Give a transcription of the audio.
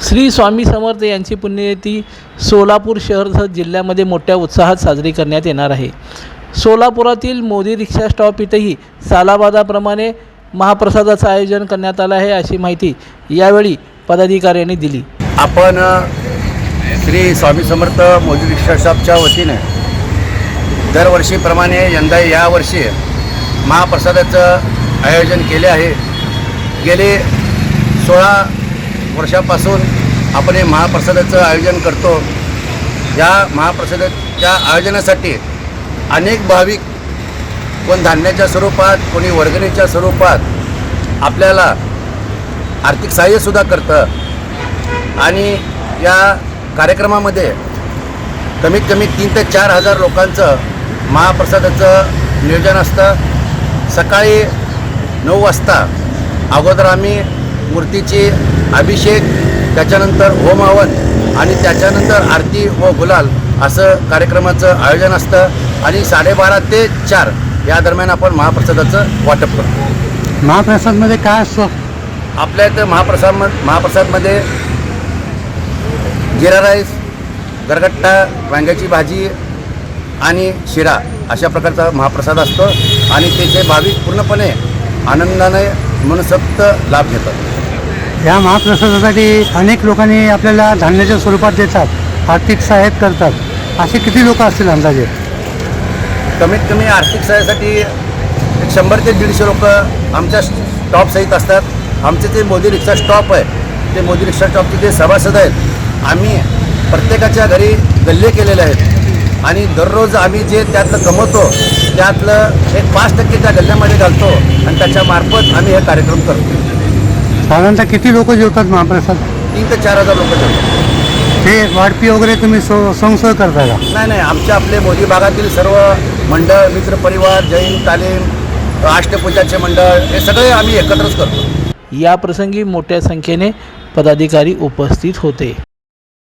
श्री स्वामी समर्थ यांची पुण्यतिथी सोलापूर शहरसह जिल्ह्यामध्ये मोठ्या उत्साहात साजरी करण्यात येणार आहे. सोलापुरातील मोदी रिक्षा स्टॉप इथंही सालाबादाप्रमाणे महाप्रसादाचं आयोजन करण्यात आलं आहे अशी माहिती यावेळी पदाधिकाऱ्यांनी दिली. आपण श्री स्वामी समर्थ मोदी रिक्षा शॉपच्या वतीने दरवर्षीप्रमाणे यंदा यावर्षी महाप्रसादाचं आयोजन केले आहे. गेले सोळा वर्षापासून आपण हे महाप्रसादाचं आयोजन करतो. या महाप्रसादाच्या आयोजनासाठी अनेक भाविक कोण धान्याच्या स्वरूपात कोणी वर्गणीच्या स्वरूपात आपल्याला आर्थिक सहाय्यसुद्धा करतं. आणि या कार्यक्रमामध्ये कमीत कमी तीन ते चार हजार लोकांचं महाप्रसादाचं नियोजन असतं. सकाळी नऊ वाजता अगोदर आम्ही मूर्तीची अभिषेक त्याच्यानंतर होम हवन आणि त्याच्यानंतर आरती व गुलाल असं कार्यक्रमाचं आयोजन असतं आणि साडेबारा ते चार या दरम्यान आपण महाप्रसादाचं वाटप करतो. महाप्रसादमध्ये काय असतं? आपल्या इथं महाप्रसाद महाप्रसादमध्ये जिरा राईस गरगट्टा वांग्याची भाजी आणि शिरा अशा प्रकारचा महाप्रसाद असतो आणि त्याचे भाविक पूर्णपणे आनंदाने मनसक्त लाभ घेतात. या महाप्रसादासाठी अनेक लोकांनी आपल्याला धान्याच्या स्वरूपात देतात आर्थिक सहाय्य करतात. असे किती लोक असतील अंदाजे? कमीत कमी आर्थिक सहाय्यासाठी एक शंभर ते दीडशे लोक आमच्या स्टॉपसहित असतात. आमचे जे मोदी रिक्षा स्टॉप आहे ते मोदी रिक्षा स्टॉपचे जे सभासद आहेत आम्ही प्रत्येकाच्या घरी गल्ले केलेले आहेत. आणि दररोज आम्ही जे त्यातलं कमवतो त्यातलं एक पाच टक्के त्या गल्ल्यामध्ये घालतो आणि त्याच्यामार्फत आम्ही हे कार्यक्रम करतो. साधारणतः किती लोक जेवतात महाप्रसाद? तीन ते चार हजार लोक जेवतात. ते वाढपी वगैरे तुम्ही सो संसोय करता का? नाही नाही आमच्या आपले मोदी भागातील सर्व मंडळ मित्रपरिवार जैन तालीम अष्टपूजाचे मंडळ हे सगळे आम्ही एकत्रच करतो. या प्रसंगी मोठ्या संख्येने पदाधिकारी उपस्थित होते.